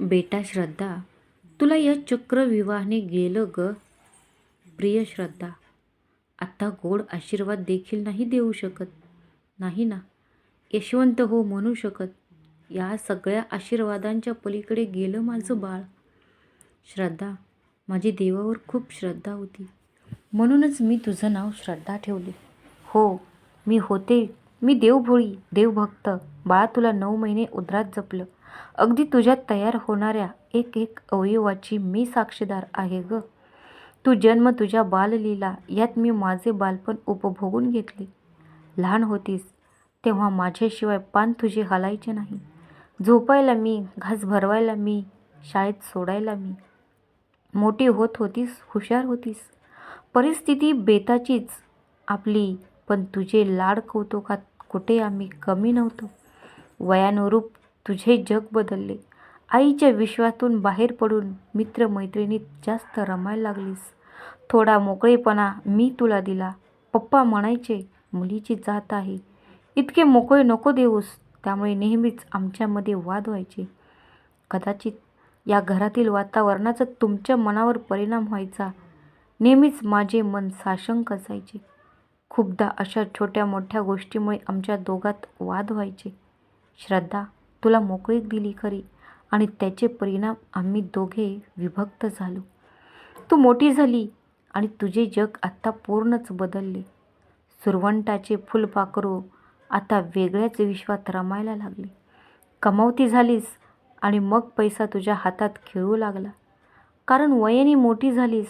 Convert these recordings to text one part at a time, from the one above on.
बेटा श्रद्धा तुला या चक्रविवाहाने गेलं ग. प्रिय श्रद्धा आत्ता गोड आशीर्वाद देखील नाही देऊ शकत. नाही ना? यशवंत हो म्हणू शकत या सगळ्या आशीर्वादांच्या पलीकडे गेलं माझं बाळ. श्रद्धा माझी देवावर खूप श्रद्धा होती. म्हणूनच मी तुझं नाव श्रद्धा ठेवले. हो मी होते मी देवभोळी देवभक्त. बाळा तुला नऊ महिने उदरात जपलं. अगदी तुझ्यात तयार होणाऱ्या एक एक अवयवाची मी साक्षीदार आहे ग. तू जन्म तुझ्या बाललीला यात मी माझे बालपण उपभोगून घेतले. लहान होतीस तेव्हा माझ्याशिवाय पान तुझे हलायचे नाही. झोपायला मी घास भरवायला मी शाळेत सोडायला मी. मोठी होत होतीस हुशार होतीस. परिस्थिती बेताचीच आपली पण तुझे लाड कौतुकात कुठे आम्ही कमी नव्हतो. वयानुरूप तुझे जग बदलले. आईच्या विश्वातून बाहेर पडून मित्रमैत्रिणीत जास्त रमायला लागलीस. थोडा मोकळेपणा मी तुला दिला. पप्पा म्हणायचे मुलीची जात आहे. इतके मोकळे नको देऊस त्यामुळे नेहमीच आमच्यामध्ये वाद व्हायचे. कदाचित या घरातील वातावरणाचा तुमच्या मनावर परिणाम व्हायचा. नेहमीच माझे मन साशंक असायचे. खूपदा अशा छोट्या मोठ्या गोष्टीमुळे आमच्या दोघात वाद व्हायचे. श्रद्धा तुला मोकळीक दिली खरी. आणि त्याचे परिणाम आम्ही दोघे विभक्त झालो. तू मोठी झाली आणि तुझे जग आत्ता पूर्णच बदलले. सुरवंटाचे फुलपाखरू आता वेगळ्याच विश्वात रमायला लागले. कमावती झालीस आणि मग पैसा तुझ्या हातात खेळू लागला. कारण वयाने मोठी झालीस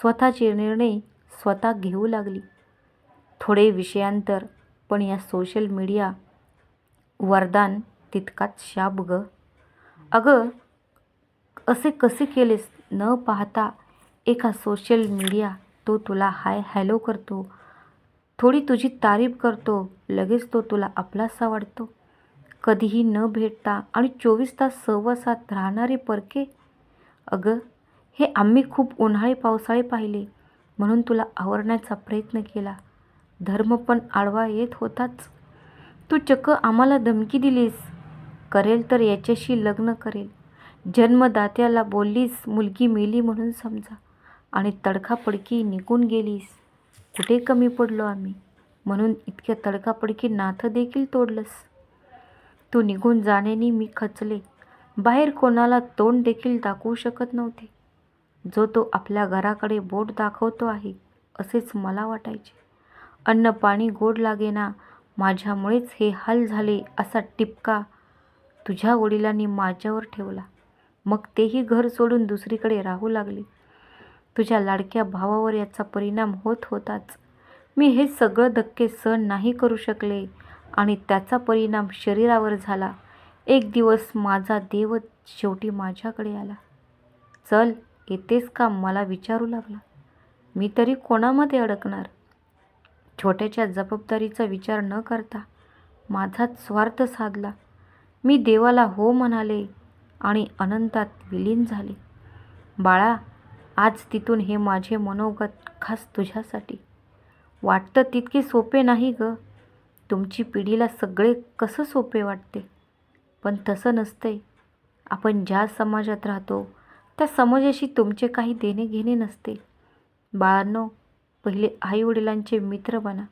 स्वतःचे निर्णय स्वतः घेऊ लागली. थोडे विषयांतर पण या सोशल मीडिया वरदान तितकाच शाप ग. अगं असे कसे केलेस न पाहता एका सोशल मीडिया तो तुला हाय हॅलो करतो. थोडी तुझी तारीफ करतो लगेच तो तुला आपलासा वाटतो कधीही न भेटता आणि चोवीस तास सहवासात राहणारे परके. अगं हे आम्ही खूप उन्हाळी पावसाळे पाहिले म्हणून तुला आवरण्याचा प्रयत्न केला. धर्म पण आडवा येत होताच. तू चक्क आम्हाला धमकी दिलीस. करेल तर याच्याशी लग्न करेल. जन्मदात्याला बोललीस मुलगी मेली म्हणून समजा. आणि तडकापडकी निघून गेलीस. कुठे कमी पडलो आम्ही? म्हणून इतक्या तडकापडकी नाथ देखील तोडलंस. तू निघून जाण्याने मी खचले. बाहेर कोणाला तोंड देखील दाखवू शकत नव्हते. जो तो आपल्या घराकडे बोट दाखवतो आहे असेच मला वाटायचे. अन्न पाणी गोड लागेना माझ्यामुळेच हे हाल झाले असा टिपका तुझ्या वडिलांनी माझ्यावर ठेवला. मग तेही घर सोडून दुसरीकडे राहू लागले. तुझ्या लाडक्या भावावर याचा परिणाम होत होताच. मी हे सगळं धक्के सहन नाही करू शकले आणि त्याचा परिणाम शरीरावर झाला. एक दिवस माझा देव शेवटी माझ्याकडे आला. चल येतेस का? मला विचारू लागला. मी तरी कोणामध्ये अडकणार? छोट्याच्या जबाबदारीचा विचार न करता माझाच स्वार्थ साधला. मी देवाला हो म्हणाले आणि अनंतात विलीन झाले. बाळा आज तिथून हे माझे मनोगत खास तुझ्यासाठी. वाटतं तितके सोपे नाही ग. तुमची पिढीला सगळे कसं सोपे वाटते? पण तसं नसतंय. आपण ज्या समाजात राहतो त्या समाजाशी तुमचे काही देणे घेणे नसते. बाळांनो पहिले आईवडिलांचे मित्र बना.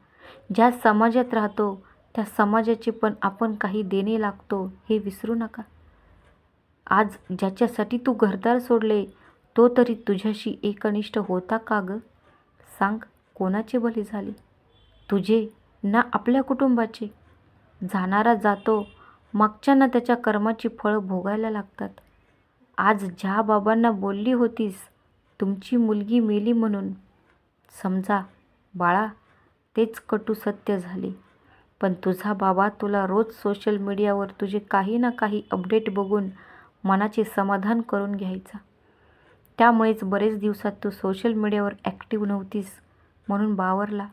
ज्या समाजात राहतो त्या समाजाचे पण आपण काही देणे लागतो हे विसरू नका. आज ज्याच्यासाठी तू घरदार सोडले तो तरी तुझ्याशी एकनिष्ठ होता का ग? सांग कोणाचे बली झाले? तुझे ना आपल्या कुटुंबाचे? जाणारा जातो मागच्यांना त्याच्या कर्माची फळं भोगायला लागतात. आज ज्या बाबांना बोलली होतीस तुमची मुलगी मेली म्हणून समजा बाळा तेच कटू सत्य झाले. पण तुझा बाबा तुला रोज सोशल मीडियावर तुझे काही ना काही अपडेट बघून मनाचे समाधान करून घ्यायचा. त्यामुळेच बरेच दिवसात तू सोशल मीडियावर ॲक्टिव्ह नव्हतीस म्हणून बावरला.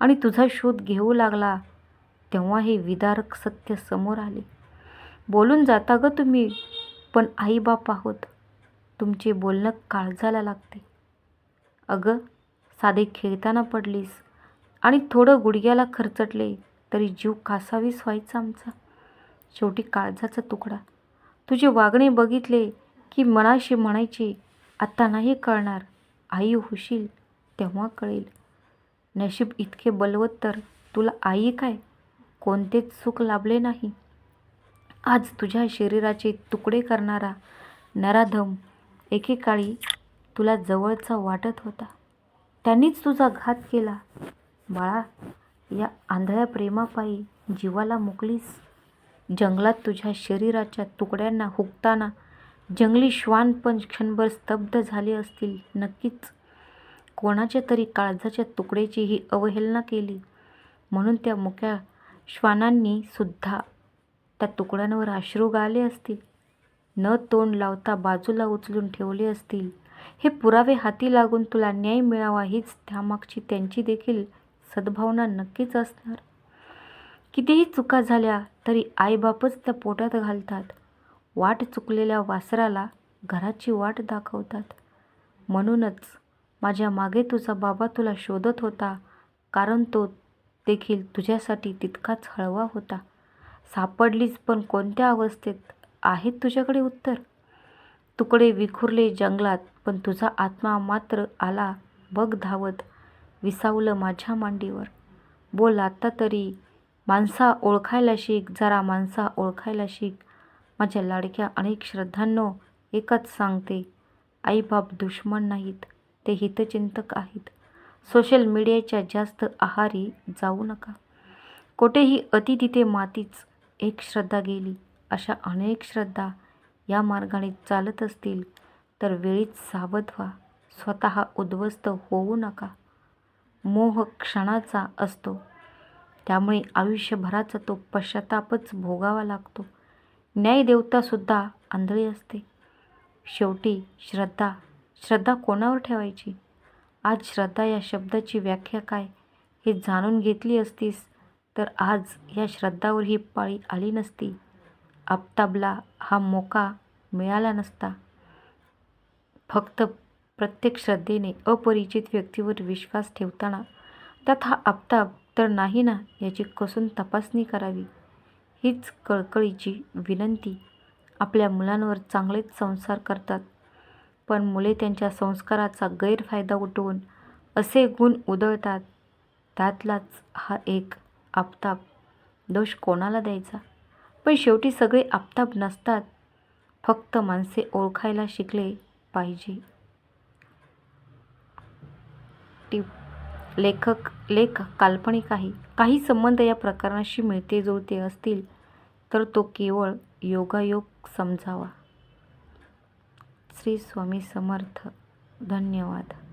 आणि तुझा शोध घेऊ लागला तेव्हा हे विदारक सत्य समोर आले. बोलून जाता ग तुम्ही पण आईबाप आहोत. तुमचे बोलणं काळजाला लागते. अगं साधे खेळताना पडलीस आणि थोडं गुडघ्याला खरचटले तरी जीव कासावीस व्हायचा आमचा. शेवटी काळजाचा तुकडा. तुझे वागणे बघितले की मनाशी म्हणायचे आत्ता नाही कळणार. आई होशील तेव्हा कळेल. नशीब इतके बलवत तर तुला आई काय? कोणतेच सुख लाभले नाही. आज तुझ्या शरीराचे तुकडे करणारा नराधम एकेकाळी तुला जवळचा वाटत होता. त्यांनीच तुझा घात केला. बाळा या आंधळ्या प्रेमापायी जीवाला मुकलीस. जंगलात तुझ्या शरीराच्या तुकड्यांना हुकताना जंगली श्वान पण क्षणभर स्तब्ध झाले असतील नक्कीच. कोणाच्या तरी काळजाच्या तुकड्याची ही अवहेलना केली. म्हणून त्या मुक्या श्वानांनी सुद्धा त्या तुकड्यांवर अश्रू गाले असतील. न तोंड लावता बाजूला उचलून ठेवले असतील. हे पुरावे हाती लागून तुला न्याय मिळावा हीच त्यामागची त्यांची देखील सद्भावना नक्कीच असणार. कितीही चुका झाल्या तरी आईबापच त्या पोटात घालतात. वाट चुकलेल्या वासराला घराची वाट दाखवतात. म्हणूनच माझ्या मागे तुझा बाबा तुला शोधत होता. कारण तो देखील तुझ्यासाठी तितकाच हळवा होता. सापडलीच पण कोणत्या अवस्थेत? आहेत तुझ्याकडे उत्तर? तुकडे विखुरले जंगलात पण तुझा आत्मा मात्र आला बघ धावत. विसावलं माझ्या मांडीवर. बोल आता तरी माणसा ओळखायला शिक जरा माणसा ओळखायला शिक. माझ्या लाडक्या अनेक श्रद्धांनो एकच सांगते आईबाप दुश्मन नाहीत ते हितचिंतक आहेत. सोशल मीडियाच्या जास्त आहारी जाऊ नका. कोठेही अति तिथे मातीच एक श्रद्धा गेली अशा अनेक श्रद्धा या मार्गाने चालत असतील तर वेळीच सावध व्हा. स्वतः उद्ध्वस्त होऊ नका. मोह क्षणाचा असतो. त्यामुळे आयुष्यभराचा तो पश्चातापच भोगावा लागतो. न्यायदेवतासुद्धा आंधळी असते. शेवटी श्रद्धा श्रद्धा कोणावर ठेवायची? आज श्रद्धा या शब्दाची व्याख्या काय? हे जाणून घेतली असतीस तर आज या श्रद्धावर ही पाळी आली नसती. आफताबला हा मोका मिळाला नसता. फक्त प्रत्येक श्रद्धेने अपरिचित व्यक्तीवर विश्वास ठेवताना त्यात हा आपताप तर नाही ना याची कसून तपासणी करावी? हीच कळकळीची विनंती आपल्या मुलांवर चांगलेच संस्कार करतात. पण मुले त्यांच्या संस्काराचा गैरफायदा उठवून असे गुण उधळतात त्यातलाच हा एक आपताप दोष कोणाला द्यायचा? पण शेवटी सगळे आपताप नसतात. फक्त माणसे ओळखायला शिकले पाहिजे. टिप लेखक लेख काल्पनिक आहे. काही संबंध या प्रकरणाशी मिळते जुळते असतील तर तो केवळ योगायोग समजावा. श्री स्वामी समर्थ. धन्यवाद.